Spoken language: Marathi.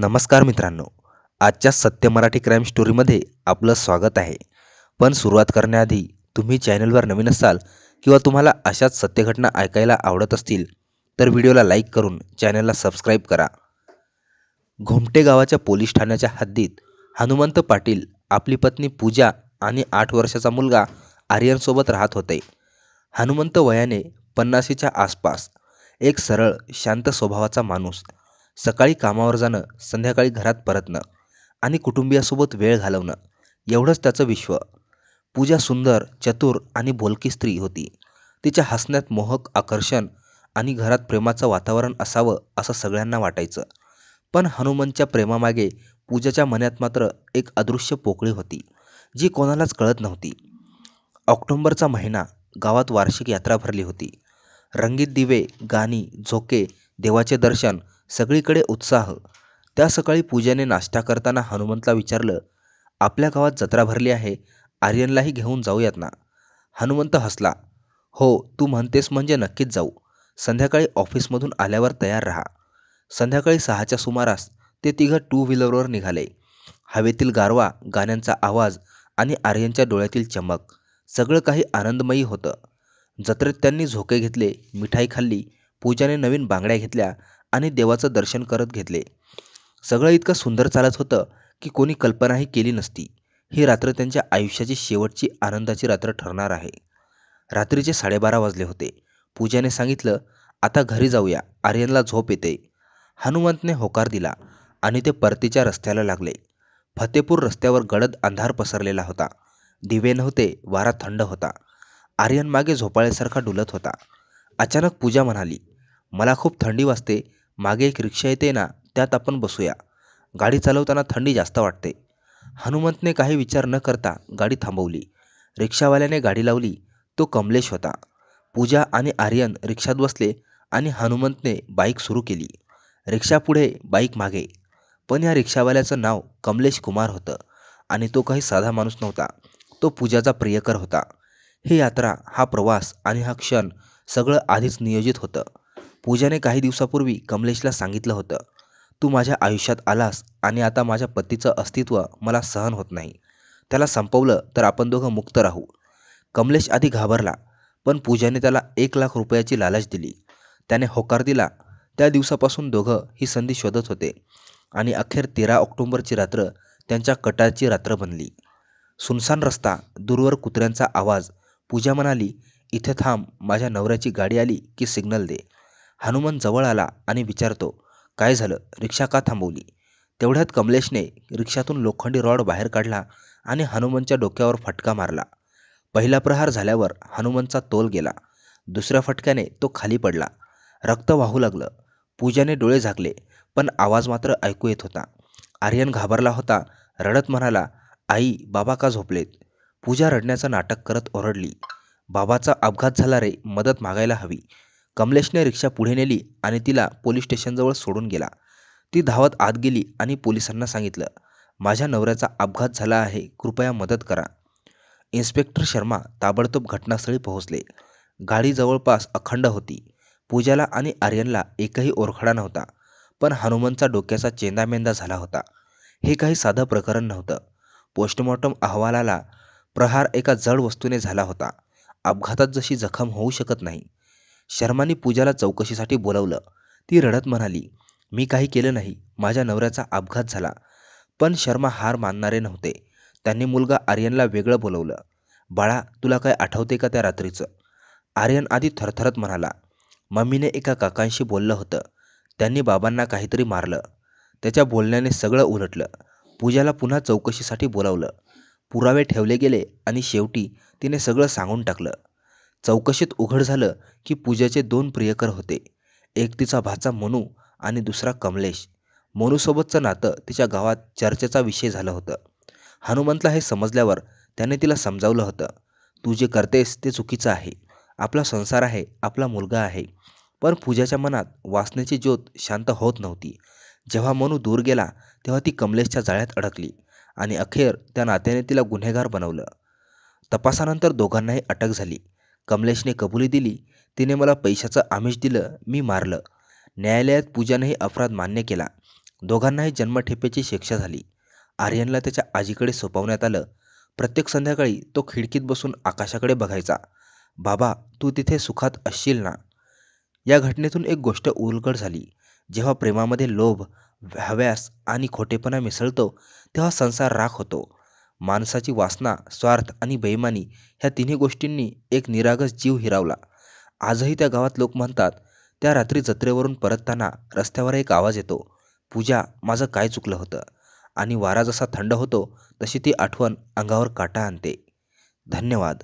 नमस्कार मित्रांनो. आजच्या सत्य मराठी क्राईम स्टोरीमध्ये आपलं स्वागत आहे. पण सुरुवात करण्याआधी तुम्ही चॅनलवर नवीन असाल किंवा तुम्हाला अशाच सत्यघटना ऐकायला आवडत असतील तर व्हिडिओला लाईक करून चॅनलला सबस्क्राईब करा. घोमटे गावाच्या पोलीस ठाण्याच्या हद्दीत हनुमंत पाटील आपली पत्नी पूजा आणि आठ वर्षाचा मुलगा आर्यनसोबत राहत होते. हनुमंत वयाने पन्नाशीच्या आसपास एक सरळ शांत स्वभावाचा माणूस सकाळी कामावर जाणं संध्याकाळी घरात परतणं आणि कुटुंबियासोबत वेळ घालवणं एवढंच त्याचं विश्व. पूजा सुंदर चतुर आणि बोलकी स्त्री होती. तिच्या हसण्यात मोहक आकर्षण आणि घरात प्रेमाचं वातावरण असावं असं सगळ्यांना वाटायचं. पण हनुमानच्या प्रेमामागे पूजाच्या मनात मात्र एक अदृश्य पोकळी होती जी कोणालाच कळत नव्हती. ऑक्टोंबरचा महिना गावात वार्षिक यात्रा भरली होती. रंगीत दिवे गाणी झोके देवाचे दर्शन सगळीकडे उत्साह. त्या सकाळी पूजाने नाश्ता करताना हनुमंतला विचारलं आपल्या गावात जत्रा भरली आहे आर्यनलाही घेऊन जाऊयात ना? हनुमंत हसला हो तू म्हणतेस म्हणजे नक्कीच जाऊ. संध्याकाळी ऑफिसमधून आल्यावर तयार राहा. संध्याकाळी सहाच्या सुमारास ते तिघं टू व्हीलरवर निघाले. हवेतील गारवा गाण्यांचा आवाज आणि आर्यनच्या डोळ्यातील चमक सगळं काही आनंदमयी होतं. जत्रेत त्यांनी झोके घेतले मिठाई खाल्ली पूजाने नवीन बांगड्या घेतल्या आणि देवाचं दर्शन करत घेतले. सगळं इतकं सुंदर चालत होतं की कोणी कल्पनाही केली नसती. ही रात्र त्यांच्या आयुष्याची शेवटची आनंदाची रात्र ठरणार आहे. रात्रीचे साडेबारा वाजले होते. पूजाने सांगितलं आता घरी जाऊया. आर्यनला झोप येते. हनुमंतने होकार दिला आणि ते परतीच्या रस्त्याला लागले. फतेपूर रस्त्यावर गडद अंधार पसरलेला होता. दिवे नव्हते वारा थंड होता. आर्यन मागे झोपाळ्यासारखा डुलत होता. अचानक पूजा म्हणाली मला खूप थंडी वाजते. मागे एक रिक्षा येते ना त्यात आपण बसूया. गाडी चालवताना थंडी जास्त वाटते. हनुमंतने काही विचार न करता गाडी थांबवली. रिक्षावाल्याने गाडी लावली. तो कमलेश होता. पूजा आणि आर्यन रिक्षात बसले आणि हनुमंतने बाईक सुरू केली. रिक्षा पुढे बाईक मागे. पण या रिक्षावाल्याचं नाव कमलेश कुमार होतं आणि तो काही साधा माणूस नव्हता. तो पूजाचा प्रियकर होता. ही यात्रा हा प्रवास आणि हा क्षण सगळं आधीच नियोजित होतं. पूजाने काही दिवसापूर्वी कमलेशला सांगितलं होतं तू माझ्या आयुष्यात आलास आणि आता माझ्या पतीचं अस्तित्व मला सहन होत नाही. त्याला संपवलं तर आपण दोघं मुक्त राहू. कमलेश आधी घाबरला पण पूजाने त्याला एक लाख रुपयाची लालच दिली. त्याने होकार दिला. त्या दिवसापासून दोघं ही संधी शोधत होते आणि अखेर तेरा ऑक्टोंबरची रात्र त्यांच्या कटाची रात्र बनली. सुनसान रस्ता दूरवर कुत्र्यांचा आवाज पूजा म्हणाली इथे थांब माझ्या नवऱ्याची गाडी आली की सिग्नल दे. हनुमान जवळ आला आणि विचारतो काय झालं? रिक्षा का थांबवली? तेवढ्यात कमलेशने रिक्षातून लोखंडी रॉड बाहेर काढला आणि हनुमानच्या डोक्यावर फटका मारला. पहिला प्रहार झाल्यावर हनुमानचा तोल गेला. दुसऱ्या फटक्याने तो खाली पडला. रक्त वाहू लागलं. पूजाने डोळे झाकले पण आवाज मात्र ऐकू येत होता. आर्यन घाबरला होता. रडत म्हणाला आई बाबा का झोपलेत? पूजा रडण्याचं नाटक करत ओरडली. बाबाचा अपघात झाला रे मदत मागायला हवी. कमलेशने रिक्षा पुढे नेली आणि तिला पोलीस स्टेशनजवळ सोडून गेला. ती धावत आत गेली आणि पोलिसांना सांगितलं माझ्या नवऱ्याचा अपघात झाला आहे कृपया मदत करा. इन्स्पेक्टर शर्मा ताबडतोब घटनास्थळी पोहोचले. गाडी जवळपास अखंड होती. पूजाला आणि आर्यनला एकही ओरखडा नव्हता पण हनुमानचा डोक्याचा चेंदामेंदा झाला होता. हे काही साधं प्रकरण नव्हतं. पोस्टमॉर्टम अहवालाला प्रहार एका जड वस्तूने झाला होता. अपघातात जशी जखम होऊ शकत नाही शर्माने पूजाला चौकशीसाठी बोलावलं. ती रडत म्हणाली मी काही केलं नाही. माझ्या नवऱ्याचा अपघात झाला. पण शर्मा हार मानणारे नव्हते. त्यांनी मुलगा आर्यनला वेगळं बोलवलं. बाळा तुला काय आठवते का त्या रात्रीचं आर्यन आधी थरथरत म्हणाला मम्मीने एका काकांशी बोललं होतं. त्यांनी बाबांना काहीतरी मारलं. त्याच्या बोलण्याने सगळं उलटलं. पूजाला पुन्हा चौकशीसाठी बोलावलं. पुरावे ठेवले गेले आणि शेवटी तिने सगळं सांगून टाकलं. चौकशीत उघड झालं की पूजाचे दोन प्रियकर होते. एक तिचा भाचा मनू आणि दुसरा कमलेश. मनूसोबतचं नातं तिच्या गावात चर्चेचा विषय झालं होतं. हनुमंतला हे समजल्यावर त्याने तिला समजावलं होतं. तू जे करतेस ते चुकीचं आहे. आपला संसार आहे आपला मुलगा आहे. पण पूजाच्या मनात वासनेची ज्योत शांत होत नव्हती. जेव्हा मनू दूर गेला तेव्हा ती कमलेशच्या जाळ्यात अडकली आणि अखेर त्या नात्याने तिला गुन्हेगार बनवलं. तपासानंतर दोघांनाही अटक झाली. कमलेशने कबुली दिली. तिने मला पैशाचं आमिष दिलं. मी मारलं. न्यायालयात पूजानेही अपराध मान्य केला. दोघांनाही जन्मठेपेची शिक्षा झाली. आर्यनला त्याच्या आजीकडे सोपवण्यात आलं. प्रत्येक संध्याकाळी तो खिडकीत बसून आकाशाकडे बघायचा. बाबा तू तिथे सुखात असशील ना? या घटनेतून एक गोष्ट उलगड झाली. जेव्हा प्रेमामध्ये लोभ हव्यास आणि खोटेपणा मिसळतो तेव्हा संसार राख होतो. माणसाची वासना स्वार्थ आणि बेईमानी ह्या तिन्ही गोष्टींनी एक निरागस जीव हिरावला. आजही त्या गावात लोक म्हणतात त्या रात्री जत्रेवरून परतताना रस्त्यावर एक आवाज येतो पूजा माझं काय चुकलं होतं? आणि वारा जसा थंड होतो तशी ती आठवण अंगावर काटा आणते. धन्यवाद